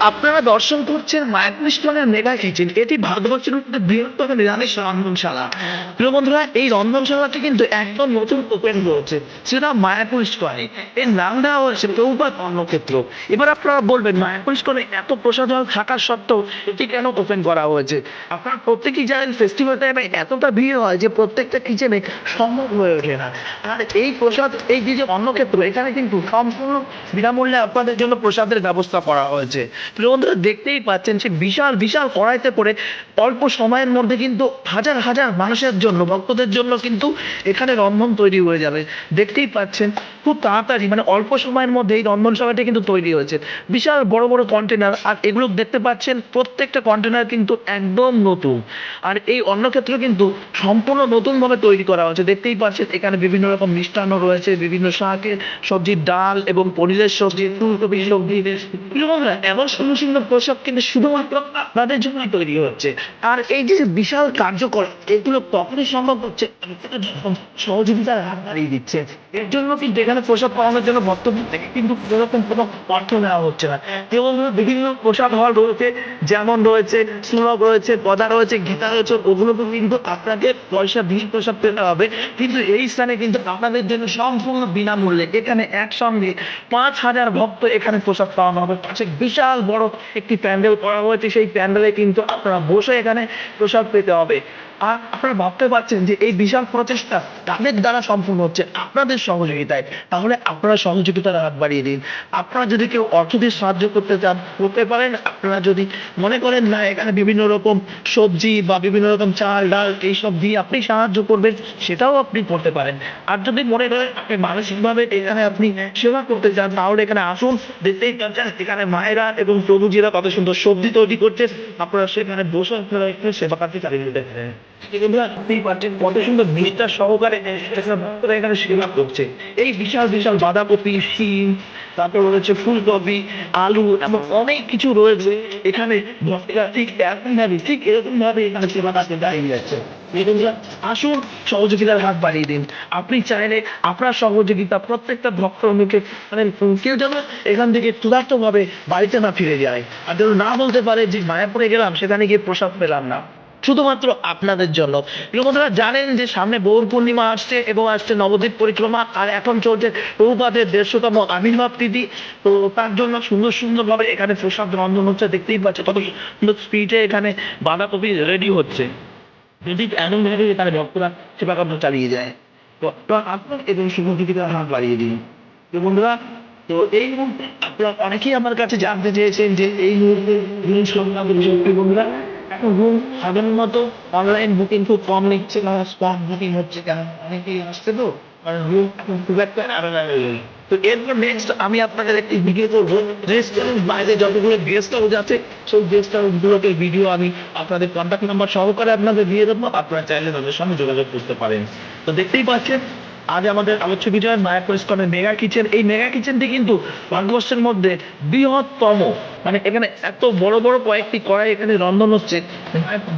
আপনারা দর্শন করছেন মায়াকৃষ্ণের মেগা কিচেন। এটি ভারতবর্ষের মধ্যে বৃহত্তম নিরামিষ রন্ধনশালা। প্রিয় বন্ধুরা, এই রন্ধনশালাটি কিন্তু একদম নতুন ওপেন হয়েছে। সেটা মায়াপুরিশ করে এর নাম দেওয়া হয়েছে প্রভুপাত অন্নক্ষেত্র এবার আপনারা বলবেন মায়াপুরিশ করে এত প্রসাধন থাকার সত্ত্বেও এটি কেন ওপেন করা হয়েছে? আপনারা প্রত্যেকেই জানেন ফেস্টিভ্যাল টাইমে এতটা ভিড় হয় যে প্রত্যেকটা কিচেনে সম্ভব হয়ে ওঠে না। আর এই প্রসাদ, এই যে অন্নক্ষেত্র এখানে কিন্তু সম্পূর্ণ বিনামূল্যে আপনাদের জন্য প্রসাদের ব্যবস্থা করা হয়েছে। বন্ধুরা দেখতেই পাচ্ছেন সে বিশাল বিশাল কড়াইতে করে অল্প সময়ের মধ্যে কিন্তু হাজার হাজার মানুষের জন্য, ভক্তদের জন্য কিন্তু এখানে রন্ধন তৈরি হয়ে যাবে। দেখতেই পাচ্ছেন খুব তাড়াতাড়ি মানে অল্প সময়ের মধ্যে এই রন্ধনশালাটি কিন্তু তৈরি হয়েছে। বিশাল বড় বড় কন্টেনার আর এগুলো দেখতে পাচ্ছেন প্রত্যেকটা কন্টেনার কিন্তু একদম নতুন। আর এই অন্নক্ষেত্র কিন্তু সম্পূর্ণ নতুনভাবে তৈরি করা হয়েছে। দেখতেই পাচ্ছেন এখানে বিভিন্ন রকম মিষ্টান্ন রয়েছে, বিভিন্ন শাকের সবজির ডাল এবং পনিরের সবজি ফুলকপি সবজি। এমন সুন্দর পোশাক কিন্তু শুধুমাত্র আপনাদের জন্যই তৈরি হচ্ছে। আর এই যে বিশাল কার্যকর, এগুলো তখনই সম্ভব হচ্ছে সহযোগিতার হাত বাড়িয়ে দিচ্ছে। এর জন্য কিন্তু এখানে পোশাক পাওয়ানোর জন্য বক্তব্য থেকে কিন্তু কোনোরকম কোনো অর্থ নেওয়া হচ্ছে না। এবং বিভিন্ন পোশাক হল রয়েছে, যেমন রয়েছে সুলভ রয়েছে, পদা রয়েছে, গীতা রয়েছে ওগুলো কিন্তু আপনাকে পয়সা দিয়ে পোশাক পেতে হবে। কিন্তু এই স্থানে কিন্তু আপনাদের জন্য সম্পূর্ণ বিনামূল্যে এখানে একসঙ্গে পাঁচ হাজার ভক্ত এখানে পোশাক পাওয়ানো হবে। বিশাল বড় একটি প্যান্ডেল করা হয়েছে সেই প্যান্ডেলে কিন্তু আপনারা বসে এখানে প্রসাদ পেতে হবে। আর আপনারা ভাবতে পারছেন যে এই বিশাল প্রচেষ্টা তাদের দ্বারা সম্পূর্ণ হচ্ছে আপনাদের সহযোগিতায়। তাহলে আপনারা সহযোগিতার হাত বাড়িয়ে দিন। আপনারা যদি কেউ অর্থ দিয়ে সাহায্য করতে চান, করতে পারেন। আপনারা যদি মনে করেন না, এখানে বিভিন্ন রকম সবজি বা বিভিন্ন রকম চাল, ডাল এইসব দিয়ে আপনি সাহায্য করবেন, সেটাও আপনি করতে পারেন। আর যদি মনে করেন আপনি মানসিকভাবে এখানে আপনি সেবা করতে চান, তাহলে এখানে আসুন, দেখতেই পাচ্ছেন এখানে মায়েরা এবং প্রভুজিরা কত সুন্দর সবজি তৈরি করছে আপনারা সেখানে বসে আপনারা সেবা কার্য চালিয়ে যেতে আসুন, সহযোগিতার হাত বাড়িয়ে দিন। আপনি চাইলে আপনার সহযোগিতা প্রত্যেকটা ভক্তর মুখে মানে কেউ যেন এখান থেকে ক্ষুধার্ত ভাবে বাড়িতে না ফিরে যায়। আর না বলতে পারে যে, মায়াপুরে গেলাম, সেখানে গিয়ে প্রসাদ পেলাম না। শুধুমাত্র আপনাদের জন্য। বন্ধুরা, জানেন যে সামনে গৌর পূর্ণিমা আসছে এবং আসছে নবদ্বীপ পরিক্রমা, আর এখন চলছে প্রভুপাদের দেড়শোতম আবির্ভাব তিথি। তো তার জন্য সুন্দর সুন্দরভাবে এখানে প্রসাদ রন্ধন হচ্ছে, দেখতেই পাচ্ছে কত সুন্দর স্পিডে এখানে বাঁধাকপি রেডি হচ্ছে। যদি এমন ভাবে ভক্তরা সেবা চালিয়ে যায়। তো আপনারা এবং হাত বাড়িয়ে দিন। বন্ধুরা, তো এই মুহূর্তে আপনারা অনেকেই আমার কাছে জানতে চেয়েছেন যে এই মুহূর্তে বন্ধুরা রুম সাধারণ মতো অনলাইন বুকিং খুব কম নিচ্ছে না স্পট বুকিং হচ্ছে কেন অনেকেই আসছে তো এরপর নেক্সট আমি একটি ভিডিও করব। বাইরে যতগুলো গেস্ট সেই গেস্ট ভিডিও আমি আপনাদের কন্ট্যাক্ট নাম্বার সহকারে দেবো, আপনারা চাইলে তাদের সঙ্গে যোগাযোগ করতে পারেন। তো দেখতেই পাচ্ছেন আজ আমাদের আলোচ্য বিষয় মায়াপুর ইস্কনের মেগা কিচেন। এই মেগা কিচেনটি কিন্তু ভারতবর্ষের মধ্যে বৃহত্তম। মানে এখানে এত বড় বড় কয়েকটি কড়াই এখানে রন্ধন হচ্ছে।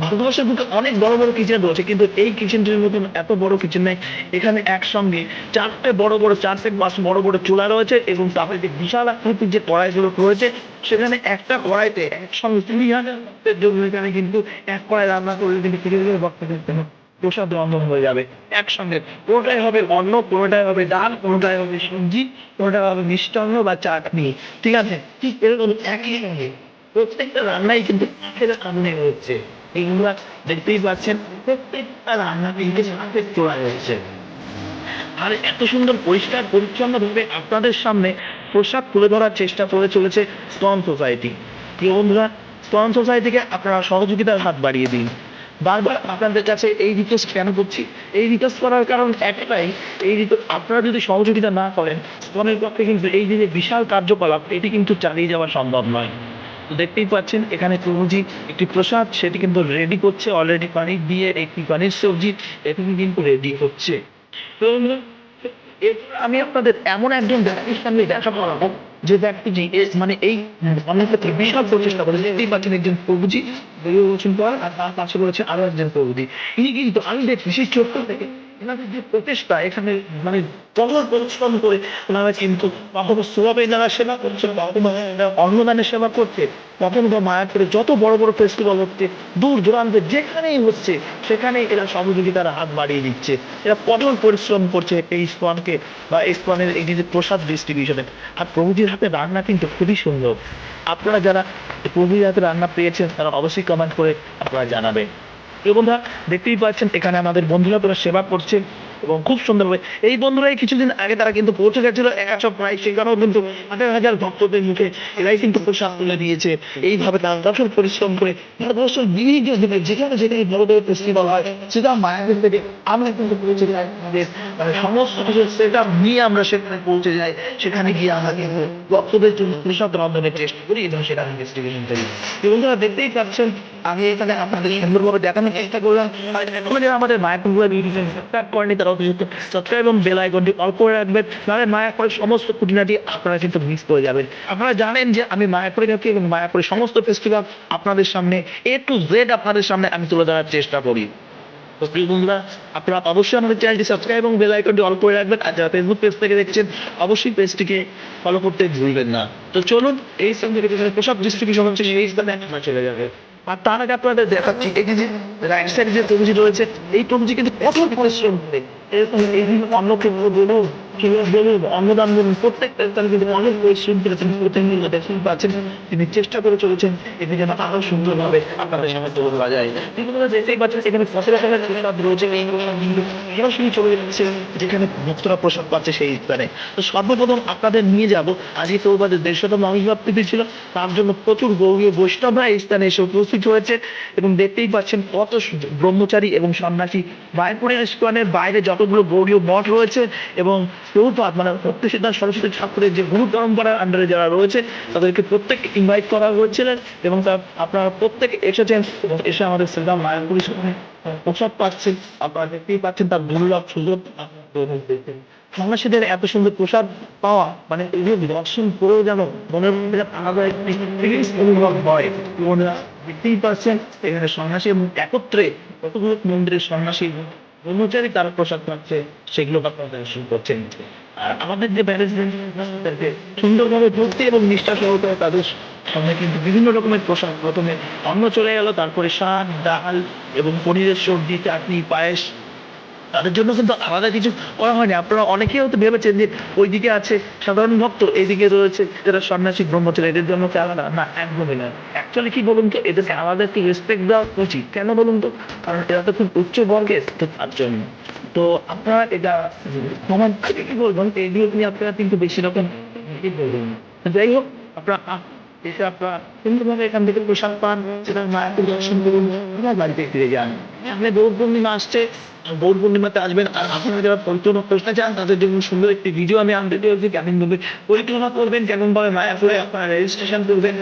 ভারতবর্ষের বুকে অনেক বড় বড় কিচেন রয়েছে, কিন্তু এই কিচেনটির মতন এত বড় কিচেন নেই। এখানে একসঙ্গে চারটে বড় বড় চার চারটে পাঁচ বড় বড় চুলা রয়েছে এবং তারপরে যে বিশাল আকৃতির যে কড়াইগুলো রয়েছে, সেখানে একটা কড়াইতে একসঙ্গে কুড়ি হাজার জন্য এখানে কিন্তু এক কড়াই রান্না করে কিন্তু ফিরে ভক্ত দেখতে প্রসাদ রন্ধন হয়ে যাবে একসঙ্গে। কোনোটাই হবে অন্ন, কোনোটাই হবে ডাল, কোনোটাই হবে সবজি, কোনোটাই হবে মিষ্টান্ন বা চাটনি। ঠিক আছে? ঠিক এরকম একই সঙ্গে। প্রত্যেকটা রান্নাই কিন্তু একের সামনে রয়েছে এইগুলো দেখতেই পাচ্ছেন, প্রত্যেকটা রান্না কিন্তু সাথে তোলা রয়েছে আর এত সুন্দর, পরিষ্কার পরিচ্ছন্ন ভাবে আপনাদের সামনে প্রসাদ তুলে ধরার চেষ্টা করে চলেছে স্তন সোসাইটি। বন্ধুরা, স্তন সোসাইটিকে আপনারা সহযোগিতার হাত বাড়িয়ে দিন। বারবার আপনাদের কাছে এই রিকোয়েস্ট কেন করছি? এই রিকোয়েস্ট করার কারণ একটাই, এই আপনারা যদি সহযোগিতা না করেন স্তনের পক্ষে কিন্তু এই যে বিশাল কার্যকলাপ, এটি কিন্তু চালিয়ে যাওয়া সম্ভব নয়। তো দেখতেই পাচ্ছেন, এখানে প্রভুজি একটি প্রসাদ, সেটি কিন্তু রেডি করছে অলরেডি পানির দিয়ে, একটি পানির সবজি, এটি কিন্তু রেডি হচ্ছে। তো আমি আপনাদের এমন একজন ব্যক্তির সামনে দেখা করাবো যে ব্যক্তিটি মানে এই অনেক ক্ষেত্রে বিশাল প্রচেষ্টা করে এই পাচ্ছেন একজন প্রভুজি বেরিয়ে বলছেন পর আর তার পাশে রয়েছে আরও একজন প্রভুজি। ইনি কিন্তু আমি দেখছি সেই চোখ থেকে এনাদের যে প্রচেষ্টা, এখানে মানে কঠোর পরিশ্রম করে ওনারা কিন্তু কখনো সুলভে যারা সেবা করছে কখনো অন্নদানের সেবা করছে কখনো বা মায়াপুরে যত বড় বড় ফেস্টিভ্যাল হচ্ছে, দূর দূরান্তে যেখানেই হচ্ছে, সেখানেই এরা সহযোগিতার হাত বাড়িয়ে দিচ্ছে। এরা কঠোর পরিশ্রম করছে এই স্পনকে বা স্পনের এই যে প্রসাদ ডিস্ট্রিবিউশনে আর প্রভুজির হাতে রান্না কিন্তু খুবই সুন্দর। আপনারা যারা প্রভুজির হাতে রান্না পেয়েছেন, তারা অবশ্যই কমেন্ট করে আপনারা জানাবেন। প্রিয় বন্ধুরা, দেখতেই পাচ্ছেন, এখানে আমাদের বন্ধুরা তারা সেবা করছেন এবং খুব সুন্দরভাবে। এই বন্ধুরাই কিছুদিন আগে তারা কিন্তু পৌঁছে গেছিল একশো প্রায় সেখানেও কিন্তু হাজার হাজার ভক্তদের মুখে এরাই কিন্তু প্রসাদ তুলে দিয়েছে। এইভাবে তারা পরিশ্রম করে ভারতবর্ষের বিভিন্ন দিনে যেখানে যেখানে বড় ফেস্টিভ্যাল হয়, সেটা থেকে আমরা কিন্তু পৌঁছে যাই মানে সমস্ত কিছু সেটা নিয়ে আমরা সেখানে পৌঁছে যাই। সেখানে গিয়ে আমরা কিন্তু ভক্তদের জন্য কৃষক রন্ধনের চেষ্টা করি এবং সেখানে ডিস্ট্রিবিউশন করি। বন্ধুরা, দেখতেই পাচ্ছেন আমি আপনাদের আপনারা জানেন যে আমি থাকি এবং সমস্ত আপনাদের সামনে এ টু জেড আপনাদের সামনে আমি তুলে ধরার চেষ্টা করি। তো বন্ধুরা, আপনারা অবশ্যই আমাদের চ্যানেলটি সাবস্ক্রাইব এবং বেল আইকনটি অল করে রাখবেন। আর যারা ফেসবুক পেজ থেকে দেখছেন, অবশ্যই পেজটিকে ফলো করতে ভুলবেন না। তো চলুন, এই সঙ্গে প্রসাদ ডিস্ট্রিবিউশন হচ্ছে, সেই স্থানে চলে যাবে। আর তার আগে আপনাদের দেখাচ্ছি, এই যে রাইট সাইডে যে তরুজি রয়েছে, এই তরুজি কিন্তু কঠোর পরিশ্রম করে এরকম অন্য কেউ বলুন তিনি চেষ্টা করে চলেছেন এটি যেন আরও যায়। কিন্তু দেখতেই যেখানে ভক্তরা প্রসাদ পাচ্ছে সেই স্থানে। সর্বপ্রথম আপনাদের নিয়ে যাব। আজকে তো ওদের দেড়শোতম আবির্ভাব ছিল, তার জন্য প্রচুর গৌরীয় বৈষ্ণবরা এই স্থানে এসে উপস্থিত হয়েছে এবং দেখতেই পাচ্ছেন কত ব্রহ্মচারী এবং সন্ন্যাসী। মায়াপুরের ইস্কনের বাইরে যতগুলো গৌরীয় মঠ রয়েছে এবং প্রভুপাত মানে সত্যসিদ্ধার সরস্বতী ঠাকুরের যে গুরু পরম্পরার আন্ডারে যারা রয়েছে, তাদেরকে প্রত্যেক ইনভাইট করা হয়েছিলেন এবং তা আপনারা প্রত্যেক এসেছেন এসে আমাদের শ্রীরাম মায়াপুর ইস্কনে প্রসাদ পাচ্ছেন। আপনারা দেখতেই পাচ্ছেন তার দুর্লভ সুযোগ সন্ন্যাসীদের এত সুন্দর প্রসাদ পাওয়া মানে দর্শন করেও যেন মনের মধ্যে আলাদা একটি অনুভব হয় দেখতেই পাচ্ছেন, এখানে সন্ন্যাসী একত্রে কতগুলো মন্দিরের সন্ন্যাসী ব্রহ্মচারী তারা পোশাক পাচ্ছে সেগুলো করছেন আর আমাদের যে ম্যানেজমেন্ট সুন্দরভাবে ভক্তি এবং নিষ্ঠা সহকারে তাদের সামনে কিন্তু বিভিন্ন রকমের পোশাক, প্রথমে অন্ন চলে গেল, তারপরে শাক, ডাল এবং পনিরের সবজি চাটনি, পায়েস তাদের জন্য কিন্তু আলাদা কিছু করা হয়নি। আপনারা অনেকেই হয়তো ভেবেছেন যে ওইদিকে আছে সাধারণ ভক্ত, এইদিকে রয়েছে যারা সন্ন্যাসী, ব্রহ্মচারী, এদের জন্য আলাদা? না, একদমই না। অ্যাকচুয়ালি কি বলুন তো, এদেরকে আলাদা একটি রেসপেক্ট দেওয়া উচিত। কেন বলুন তো? কারণ এরা তো খুব উচ্চ বর্গের তো তার জন্য। তো আপনারা এটা থেকে কি বলবেন? এগুলো নিয়ে আপনারা কিন্তু বেশি রকম। যাই হোক, আপনারা এসে আপনারা সুন্দরভাবে এখান থেকে প্রসাদ পান সেটা দর্শন করুন আপনার বাড়িতে ফিরে যান। সামনে গৌর পূর্ণিমা আসছে গৌর পূর্ণিমাতে আসবেন, আর আপনারা যারা পরিক্রমা করতে চান, তাদের জন্য সুন্দর একটি ভিডিও আমি আপডেট করেছি কেমন ভাবে পরিক্রমা করবেন কেমন ভাবে মায়াপুরে আপনারা রেজিস্ট্রেশন করবেন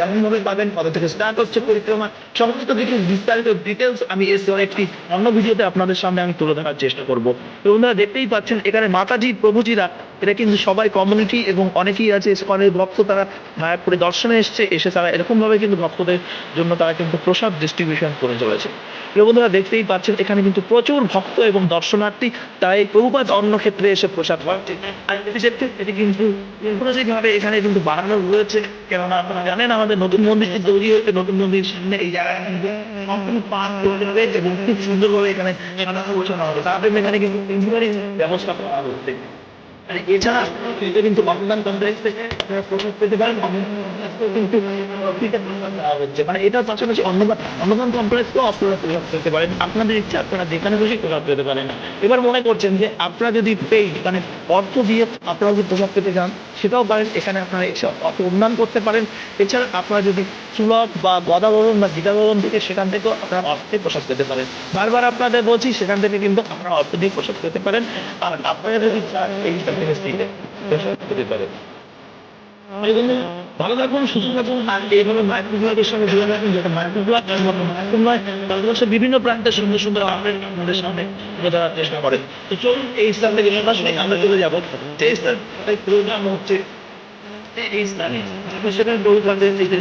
কেমন ভাবে পাবেন কত থেকে স্টার্ট হচ্ছে পরিক্রমা, সমস্ত কিছু বিস্তারিত ডিটেলস আমি এসে একটি অন্য ভিডিওতে আপনাদের সামনে আমি তুলে ধরার চেষ্টা করব। তো বন্ধুরা, দেখতেই পাচ্ছেন, এখানে মাতাজি, প্রভুজিরা এটা কিন্তু সবাই কমিউনিটি এবং অনেকেই আছে ইসকনের ভক্ত তারা মায়াপুরে দর্শনে এসছে, এসে তারা এরকম ভাবে কিন্তু ভক্তদের জন্য তারা কিন্তু প্রসাদ ডিস্ট্রিবিউশন করে চলেছে। প্রিয় বন্ধুরা, দেখতেই পাচ্ছেন, এখানে কিন্তু প্রচুর ভক্ত এবং দর্শনার্থী, তাই প্রভুপাত অন্য ক্ষেত্রে এসে প্রসাদ পাচ্ছে। এটি কিন্তু ভাবে এখানে কিন্তু বানানো রয়েছে, কেননা আপনারা জানেন, আমাদের নতুন মন্দির তৈরি হয়েছে, নতুন মন্দির সামনে এই জায়গায় খুব সুন্দরভাবে এখানে সাজানো গোছানো হবে তারপরে এখানে কিন্তু ব্যবস্থা করা হচ্ছে এছাড়া কিন্তু কমপ্লেক্স থেকে প্রসাদ পেতে পারেন মানে এটার পাশাপাশি অন্নদান অন্নদান কমপ্লেক্সও আপনারা প্রসাদ পেতে পারেন। আপনাদের ইচ্ছা, আপনারা যেখানে খুশি প্রসাদ পেতে পারেন। এবার মনে করছেন যে আপনারা যদি পেই মানে অর্থ দিয়ে আপনারা যদি প্রসাদ পেতে চান, সেটাও পারেন। এখানে আপনারা এসে অর্থ উন্নয়ন করতে পারেন। এছাড়া আপনারা যদি সুলভ বা গদাবরণ বা গীতাবরণ থেকে সেখান থেকেও আপনারা অর্থে প্রসাদ পেতে পারেন। বারবার আপনাদের বলছি, সেখান থেকে কিন্তু আপনারা অর্থ দিয়ে প্রসাদ পেতে পারেন। আর আপনারা যদি এইখান থেকে প্রসাদ পেতে পারেন এই জন্য ভালো থাকুন, সুস্থ থাকুন, এইভাবে মায়ের বিভাগের সঙ্গে জুড়ে রাখুন যেটা মায়ের বিভাগ মায়ের নয় ভারতবর্ষের বিভিন্ন প্রান্তে সুন্দর সুন্দর আপডেট আমাদের সামনে ধরার চেষ্টা করেন। তো চলুন, এই স্থান থেকে সরাসরি আমরা চলে যাব। যে স্থান প্রোগ্রাম হচ্ছে, এই স্থানে সেখানে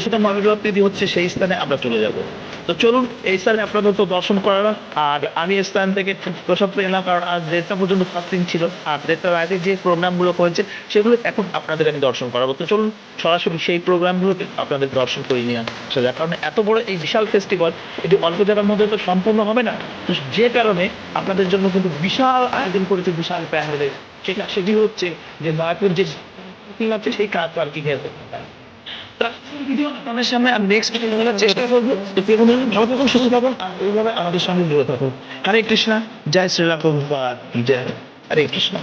সেটা মানব হচ্ছে, সেই স্থানে আমরা চলে যাব। তো চলুন, এই স্থানে আপনাদের তো দর্শন করালাম। আর আমি এই স্থান থেকে প্রসাদ পেলাম কারণ আজ দেড়টা পর্যন্ত ফাস্টিং ছিল। আর দেড়টার আগে যে প্রোগ্রামগুলো হয়েছে, সেগুলো এখন আপনাদের আমি দর্শন করাবো। তো চলুন, সরাসরি সেই প্রোগ্রামগুলোকে আপনাদের দর্শন করে নিয়ে আসা যাক। কারণ এত বড় এই বিশাল ফেস্টিভ্যাল এটি অল্প জায়গার মধ্যে তো সম্পূর্ণ হবে না। তো যে কারণে আপনাদের জন্য কিন্তু বিশাল আয়োজন করেছে বিশাল প্যান্ডেলের সেটা, সেটি হচ্ছে যে মায়াপুর যে আছে, সেই কাজ আর কি চেষ্টা করব। এইভাবে আমাদের হরে কৃষ্ণ জয় শ্রীরাম জয় হরে কৃষ্ণ।